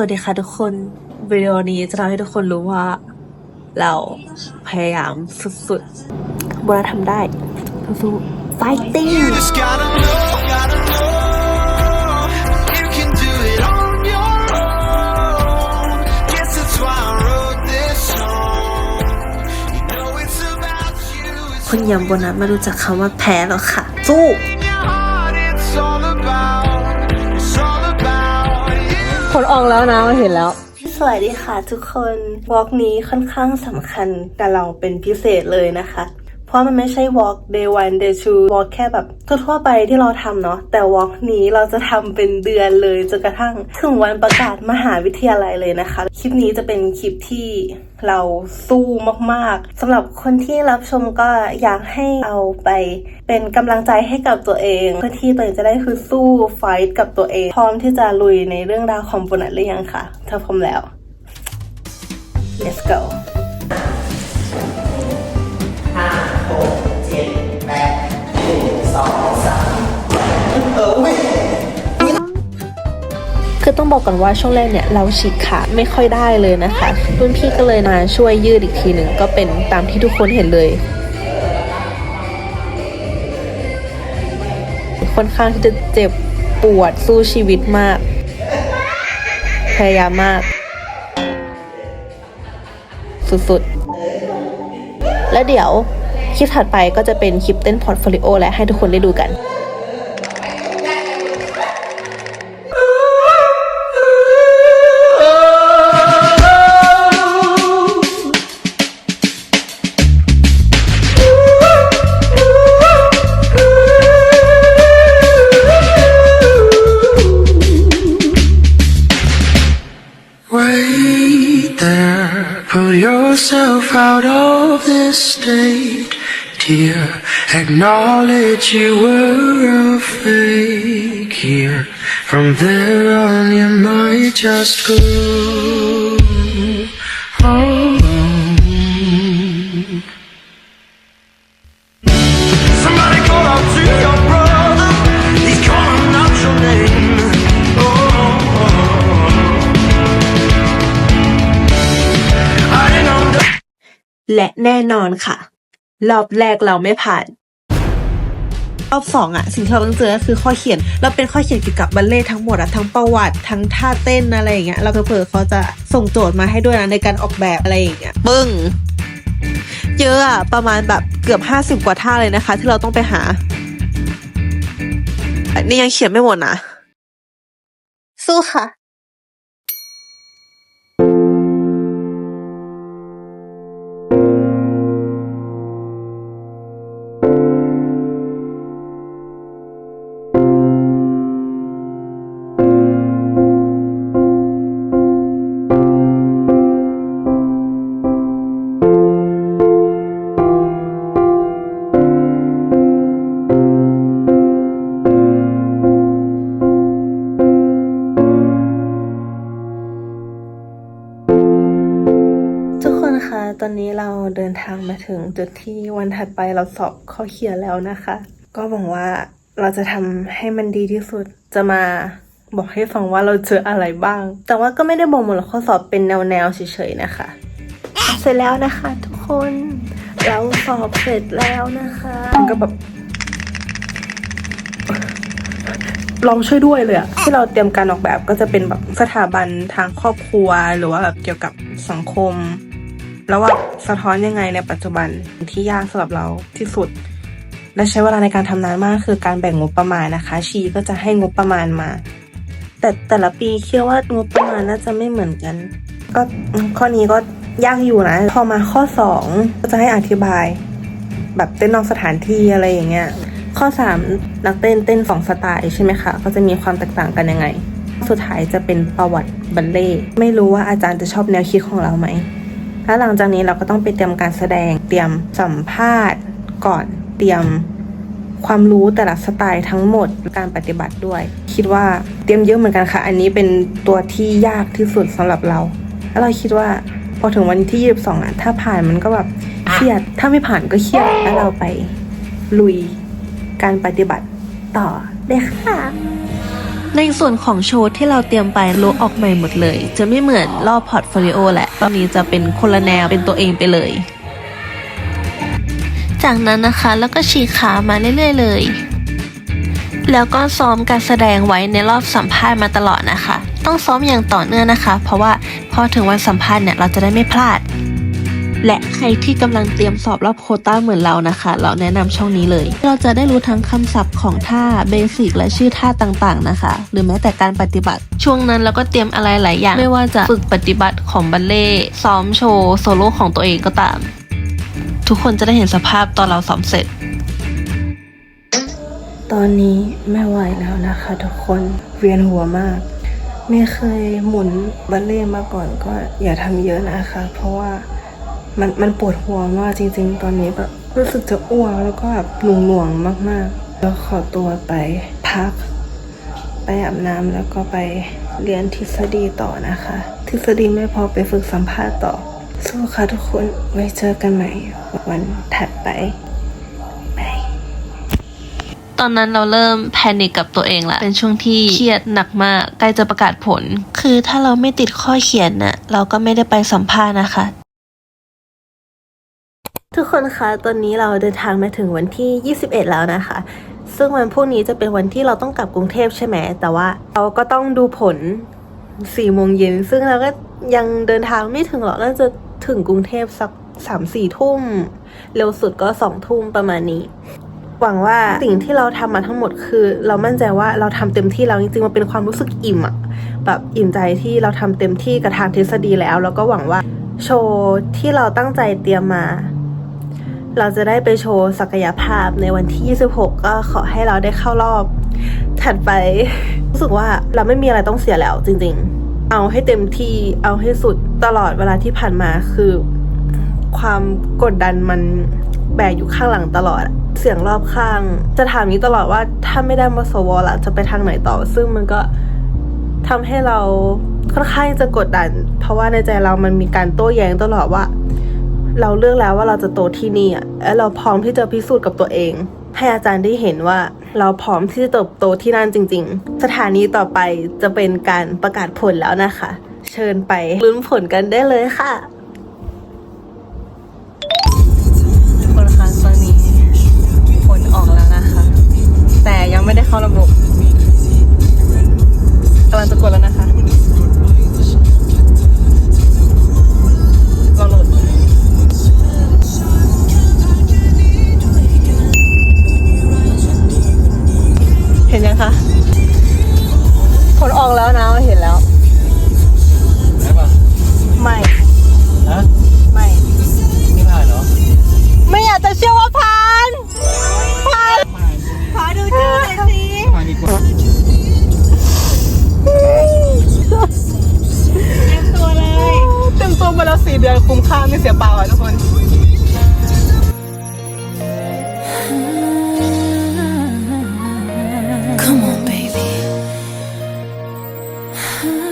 สวัสดีค่ะทุกคนวิดีโอนี้จะทำให้ทุกคนรู้ว่า เราพยายามสุดๆบัวทำได้สู้ๆ fighting You just gotta know, gotta know. You can do it on your own. Guess that's why I wrote this song. You know it's about you. It's คนอย่างบัวนะไม่รู้จักคำว่าแพ้หรอกค่ะ สู้ ออกแล้วนะเห็นแล้ว สวัสดีค่ะทุกคนวอล์กนี้ค่อนข้างสำคัญกับเราเป็นพิเศษเลยนะคะ เพราะมันไม่ใช่วอล์ก day one day two วอล์กแค่แบบทั่วๆไปที่เราทำเนาะแต่วอล์กนี้เราจะทำเป็นเดือนเลยจนกระทั่งถึงวันประกาศมหาวิทยาลัยเลยนะคะ คลิปนี้จะเป็นคลิปที่เราสู้มากๆสำหรับคนที่รับชมก็อยากให้เอาไปเป็นกำลังใจให้กับตัวเอง เพื่อที่ตัวเองจะได้คือสู้ไฟท์กับตัวเอง พร้อมที่จะลุยในเรื่องราวของโบนัสหรือยังคะถ้าพร้อมแล้ว let's go คือต้องบอกก่อนว่าช่วงแรกเนี่ยเราฉีกขาไม่ค่อยได้เลยนะคะรุ่นพี่ก็เลยมาช่วยยืดอีกทีหนึ่งก็เป็นตามที่ทุกคนเห็นเลยค่อนข้างที่จะเจ็บปวดสู้ชีวิตมาก พยายามมาก สุดๆ แล้วเดี๋ยวคลิปถัดไปก็จะเป็นคลิปเต้นพอร์ตโฟลิโอและให้ทุกคนได้ดูกัน out of this state, dear. Acknowledge you were a fake here. From there on, you might just go. home. Somebody call out to your และแน่นอนค่ะ รอบแรกเราไม่ผ่าน รอบสองอะสิ่งที่เราต้องเจอก็คือข้อเขียน เราเป็นข้อเขียนเกี่ยวกับบัลเล่ต์ทั้งหมดอะทั้งประวัติทั้งท่าเต้นอะไรอย่างเงี้ยเราเผื่อเขาจะส่งโจทย์มาให้ด้วยนะในการออกแบบอะไรอย่างเงี้ยปึ้งเยอะอะประมาณแบบเกือบห้าสิบกว่าท่าเลยนะคะ ที่เราต้องไปหาอันนี่ยังเขียนไม่หมดนะ สู้ค่ะ ถึงจุดที่วันถัดไปเราสอบข้อเขียนแล้วนะคะ ก็หวังว่าเราจะทำให้มันดีที่สุดจะมาบอกให้ฟังว่าเราเจออะไรบ้าง แต่ว่าก็ไม่ได้บอกหมดหรอกข้อสอบเป็นแนวๆเฉยๆนะคะ เสร็จแล้วนะคะทุกคน เราสอบเสร็จแล้วนะคะมันก็แบบลองช่วยด้วยเลยอะที่เราเตรียมการออกแบบก็จะเป็นแบบสถาบันทางครอบครัว หรือว่าแบบเกี่ยวกับสังคม แล้วว่าสะท้อนยังไงในปัจจุบันที่ยากสำหรับเราที่สุด และใช้เวลาในการทำนานมากคือการแบ่งงบประมาณนะคะ ชีก็จะให้งบประมาณมา แต่แต่ละปีคิดว่างบประมาณน่าจะไม่เหมือนกัน ก็ข้อนี้ก็ยากอยู่นะ พอมาข้อสองก็จะให้อธิบาย แบบเต้นนอกสถานที่อะไรอย่างเงี้ยข้อ 3 นักเต้นเต้นสองสไตล์ใช่ไหมคะก็จะมีความแตกต่างกันยังไง สุดท้ายจะเป็นประวัติบัลเล่ไม่รู้ว่าอาจารย์จะชอบแนวคิดของเราไหม แล้วหลังจากนี้เราก็ต้องไปเตรียมการแสดง เตรียมสัมภาษณ์ ก่อน เตรียมความรู้แต่ละสไตล์ทั้งหมดการปฏิบัติด้วย คิดว่าเตรียมเยอะเหมือนกันค่ะ อันนี้เป็นตัวที่ยากที่สุดสำหรับเรา แล้วเราคิดว่าพอถึงวันที่ยี่สิบสองอะ ถ้าผ่านมันก็แบบเครียด ถ้าไม่ผ่านก็เครียด แล้วเราไปลุยการปฏิบัติต่อเลยค่ะ ในส่วนของโชว์ที่เราเตรียมไปลุกออกใหม่หมดเลย จะไม่เหมือนรอบพอร์ตโฟลิโอแหละตอนนี้จะเป็นคนละแนวเป็นตัวเองไปเลย จากนั้นนะคะแล้วก็ฉีกขามาเรื่อยๆ เลย แล้วก็ซ้อมการแสดงไว้ในรอบสัมภาษณ์มาตลอดนะคะ ต้องซ้อมอย่างต่อเนื่องนะคะ เพราะว่าพอถึงวันสัมภาษณ์เนี่ยเราจะได้ไม่พลาด และใครที่กำลังเตรียมสอบรอบโคต้าเหมือนเรานะคะ เราแนะนำช่องนี้เลย เราจะได้รู้ทั้งคำศัพท์ของท่าเบสิกและชื่อท่าต่างๆนะคะ หรือแม้แต่การปฏิบัติ ช่วงนั้นเราก็เตรียมอะไรหลายอย่าง ไม่ว่าจะฝึกปฏิบัติของบัลเล่ซ้อมโชว์โซโล่ของตัวเองก็ตาม ทุกคนจะได้เห็นสภาพตอนเราซ้อมเสร็จ ตอนนี้ไม่ไหวแล้วนะคะ ทุกคนเวียนหัวมากไม่เคยหมุนบัลเล่มาก่อนก็อย่าทำเยอะนะคะ เพราะว่า มันมันปวดหัวมากจริง ๆ ตอนนี้แบบรู้สึกจะอ้วกแล้วก็แบบหน่วงๆมากๆ แล้วขอตัวไปพัก ไปอาบน้ำแล้วก็ไปเรียนทฤษฎีต่อนะคะ ทฤษฎีไม่พอไปฝึกสัมภาษณ์ต่อ สู้ค่ะทุกคนไว้เจอกันใหม่วันถัดไปบายตอนนั้นเราเริ่มแพนิคกับตัวเองละ เป็นช่วงที่เครียดหนักมาก ใกล้จะประกาศผล คือถ้าเราไม่ติดข้อเขียนน่ะ เราก็ไม่ได้ไปสัมภาษณ์นะคะ ทุกคนคะตอนนี้เราเดินทางมาถึงวันที่ 21 แล้วนะคะ ซึ่งวันพรุ่งนี้จะเป็นวันที่เราต้องกลับกรุงเทพใช่ไหม แต่ว่าเราก็ต้องดูผล4โมงเย็น ซึ่งเราก็ยังเดินทางไม่ถึงหรอกน่าจะถึงกรุงเทพสักสามสี่ทุ่ม เร็วสุดก็สองทุ่มประมาณนี้ หวังว่าสิ่งที่เราทำมาทั้งหมดคือ เรามั่นใจว่าเราทำเต็มที่แล้วจริงๆมันเป็นความรู้สึกอิ่มอะแบบอิ่มใจที่เราทำเต็มที่กับทางทฤษฎีแล้ว แล้วก็หวังว่าโชว์ที่เราตั้งใจเตรียมมา เราจะได้ไปโชว์ศักยภาพในวันที่ 26 ก็ขอให้เราได้เข้ารอบ ถัดไป รู้สึกว่าเราไม่มีอะไรต้องเสียแล้วจริง ๆ เอาให้เต็มที่เอาให้สุดตลอดเวลาที่ผ่านมาคือ ความกดดันมันแบกอยู่ข้างหลังตลอด เสียงรอบข้าง จะถามนี้ตลอดว่าถ้าไม่ได้มาสวล่ะจะไปทางไหนต่อ ซึ่งมันก็ทำให้เราค่อนข้างจะกดดัน เพราะว่าในใจเรามันมีการโต้แย้งตลอดว่า เราเลือกแล้วว่าเราจะโตที่นี่อะและเราพร้อมที่จะพิสูจน์กับตัวเอง ให้อาจารย์ได้เห็นว่าเราพร้อมที่จะเติบโตที่นั่นจริง ๆ สถานีต่อไปจะเป็นการประกาศผลแล้วนะคะ เชิญไปลุ้นผลกันได้เลยค่ะทุกคนคะตอนนี้ผลออกแล้วนะคะ แต่ยังไม่ได้เข้าระบบกำลังจะกดแล้วนะคะ เห็นยังคะผลออกแล้วนะเห็นแล้ว Huh?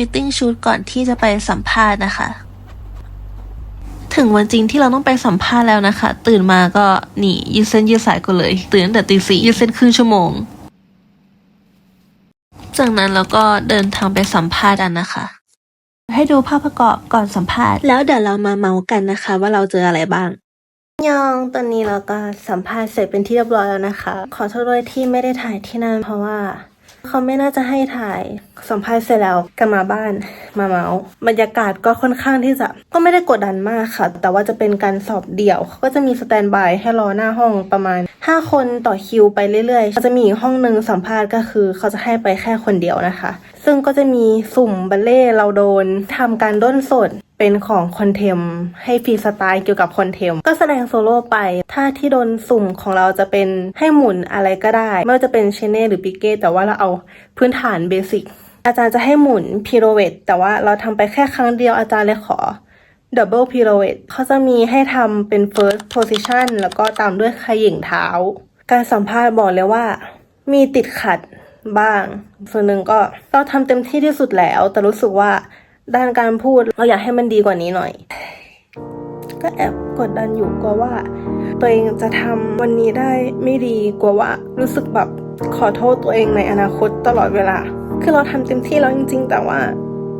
ฟิตติ้งชุดก่อนที่จะไปสัมภาษณ์นะคะ ถึงวันจริงที่เราต้องไปสัมภาษณ์แล้วนะคะ ตื่นมาก็นี่ยืดเส้นยืดสายกันเลย ตื่นตั้งแต่ตีสี่ยืดเส้นครึ่งชั่วโมง จากนั้นเราก็เดินทางไปสัมภาษณ์กันนะคะ ให้ดูภาพประกอบก่อนสัมภาษณ์ แล้วเดี๋ยวเรามาเมาส์กันนะคะ ว่าเราเจออะไรบ้างยองตอนนี้เราก็สัมภาษณ์เสร็จเป็นที่เรียบร้อยแล้วนะคะ ขอโทษด้วยที่ไม่ได้ถ่ายที่นั่นเพราะว่า เขาไม่น่าจะให้ถ่ายสัมภาษณ์เสร็จแล้วกลับมาบ้านมาเมาส์บรรยากาศก็ค่อนข้างที่จะ ก็ไม่ได้กดดันมากค่ะ แต่ว่าจะเป็นการสอบเดี่ยวเขาก็จะมีสแตนบายให้รอหน้าห้องประมาณ 5 คนต่อคิวไปเรื่อยๆเขาจะมีอีกห้องหนึ่งสัมภาษณ์ก็คือ เขาจะให้ไปแค่คนเดียวนะคะ ซึ่งก็จะมีสุ่มบัลเล่ต์เราโดนทำการด้นสดเป็นของคอนเทมให้ฟรีสไตล์เกี่ยวกับคอนเทมก็แสดงโซโล่ไป ถ้าที่โดนสุ่มของเราจะเป็นให้หมุนอะไรก็ได้ ไม่ว่าจะเป็นเชเน่หรือปิเก้แต่ว่าเราเอาพื้นฐานเบสิกอาจารย์จะให้หมุนพิโรเวตแต่ว่าเราทำไปแค่ครั้งเดียวอาจารย์เลยขอ ดับเบิลพิโรเวตเขาจะมีให้ทำเป็น first position แล้วก็ตามด้วยขย่งเท้า การสัมภาษณ์บอกเลยว่า มีติดขัดบ้าง ส่วนหนึ่งก็เราทำเต็มที่ที่สุดแล้ว แต่รู้สึกว่าด้านการพูดเราอยากให้มันดีกว่านี้หน่อย ก็แอบกดดันอยู่กลัวว่า ตัวเองจะทำวันนี้ได้ไม่ดีกลัวว่า รู้สึกแบบขอโทษตัวเองในอนาคตตลอดเวลา คือเราทำเต็มที่แล้วจริง ๆ แต่ว่า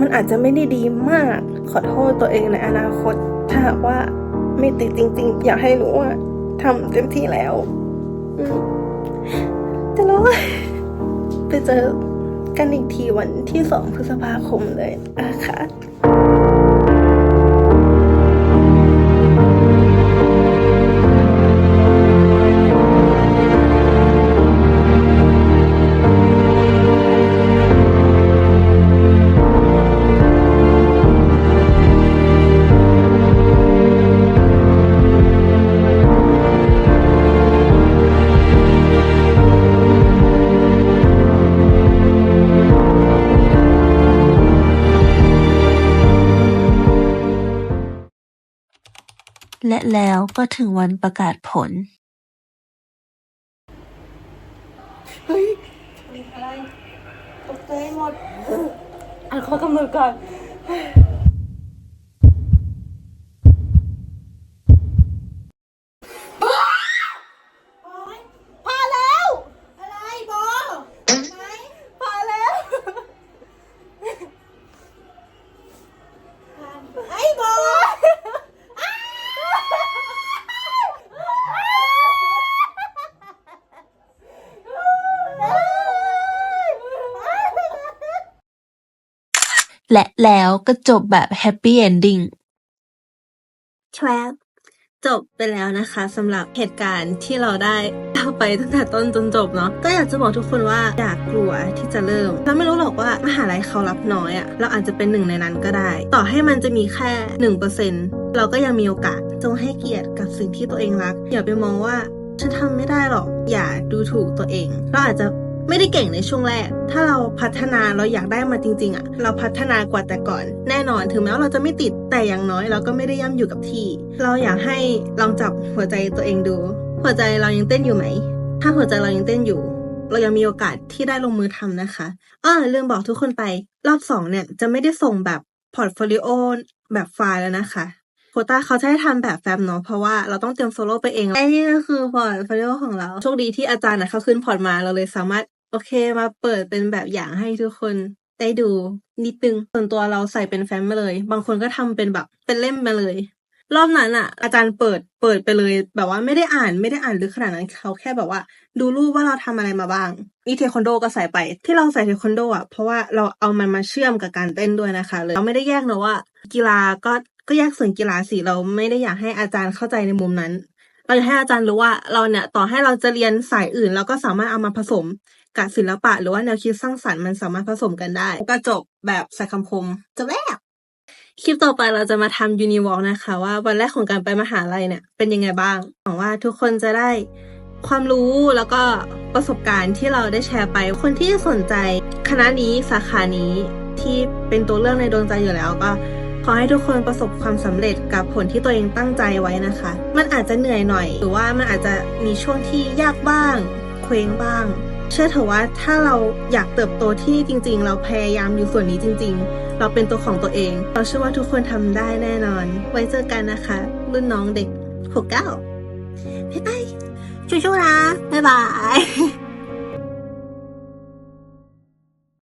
มันอาจจะไม่ได้ดีมาก ขอโทษตัวเองในอนาคต ถ้าว่าไม่ติดจริง ๆ อยากให้รู้ว่าทำเต็มที่แล้วจะร้องไปเจอกันอีกทีวันที่สองพฤษภาคมเลยนะคะ และแล้วก็ถึงวันประกาศผลอ่านข้อกำหนดก่อน พอแล้ว อะไรบอไหนพอแล้ว ไอ้บอ และแล้วก็จบแบบแฮปปี้เอนดิ้ง ครับจบไปแล้วนะคะสำหรับเหตุการณ์ที่เราได้เล่าไปตั้งแต่ต้นจนจบเนาะก็อยากจะบอกทุกคนว่าอย่ากลัวที่จะเริ่มเราไม่รู้หรอกว่ามหาลัยเขารับน้อยอะ่ะเราอาจจะเป็นหนึ่งในนั้นก็ได้ ต่อให้มันจะมีแค่หนึ่งเปอร์เซ็นเราก็ยังมีโอกาสจงให้เกียรติกับสิ่งที่ตัวเองรักอย่าไปมองว่าฉันทำไม่ได้หรอกอย่าดูถูกตัวเอง เราอาจจะ ไม่ได้เก่งในช่วงแรก ถ้าเราพัฒนาเราอยากได้มาจริง ๆอะ่ะ เราพัฒนากว่าแต่ก่อน แน่นอนถึงแม้ว่าเราจะไม่ติดแต่อย่างน้อย เราก็ไม่ได้ย่ำอยู่กับที่ เราอยากให้ลองจับหัวใจตัวเองดู หัวใจเรายังเต้นอยู่ไหม ถ้าหัวใจเรายังเต้นอยู่ เรายังมีโอกาสที่ได้ลงมือทำนะคะอ้อลืมบอกทุกคนไป รอบสองเนี่ยจะไม่ได้ส่งแบบพอร์ตโฟลิโอแบบไฟล์แล้วนะคะ โคต้าเขาจะให้ทำแบบแฟมเนาะเพราะว่าเราต้องเตรียมโซโล่ไปเองไอ้นี่ก็คือพอร์ตโฟลิโอของเรา โชคดีที่อาจารย์นะเขาขึ้นพอร์ตมาเราเลยสามารถโอเคมาเปิดเป็นแบบอย่างให้ทุกคนได้ดูนิดนึงส่วนตัวเราใส่เป็นแฟ้มมาเลย บางคนก็ทำเป็นแบบเป็นเล่มมาเลย รอบนั้นอะอาจารย์เปิดเปิดไปเลย แบบว่าไม่ได้อ่านไม่ได้อ่านลึกขนาดนั้นเขาแค่แบบว่า ดูรูปว่าเราทำอะไรมาบ้างอีเทควันโดก็ใส่ไป ที่เราใส่เทควันโดอะเพราะว่าเราเอามันมาเชื่อมกับการเต้นด้วยนะคะเลยเราไม่ได้แยกนะว่า กีฬาก็ ก็แยกส่วนกีฬาสิเราไม่ได้อยากให้อาจารย์เข้าใจในมุมนั้น เราอยากให้อาจารย์รู้ว่าเราเนี่ยต่อให้เราจะเรียนสายอื่นเราก็สามารถเอามาผสมกับศิลปะ หรือว่าแนวคิดสร้างสรรค์มันสามารถผสมกันได้ ก็จบแบบใส่คำคมจบแล้วคลิปต่อไปเราจะมาทำยูนิวอล์กนะคะ ว่าวันแรกของการไปมหาลัยเนี่ยเป็นยังไงบ้างหวังว่าทุกคนจะได้ความรู้แล้วก็ประสบการณ์ที่เราได้แชร์ไป คนที่สนใจคณะนี้สาขานี้ที่เป็นตัวเลือกในดวงใจอยู่แล้วก็ ขอให้ทุกคนประสบความสำเร็จกับผลที่ตัวเองตั้งใจไว้นะคะ มันอาจจะเหนื่อยหน่อย หรือว่ามันอาจจะมีช่วงที่ยากบ้าง เคว้งบ้าง เชื่อเถอะว่าถ้าเราอยากเติบโตที่จริง ๆ เราพยายามอยู่ส่วนนี้จริง ๆ เราเป็นตัวของตัวเอง เราเชื่อว่าทุกคนทำได้แน่นอน ไว้เจอกันนะคะ รุ่นน้องเด็ก69บ๊ายบายชูๆนะบ๊ายบาย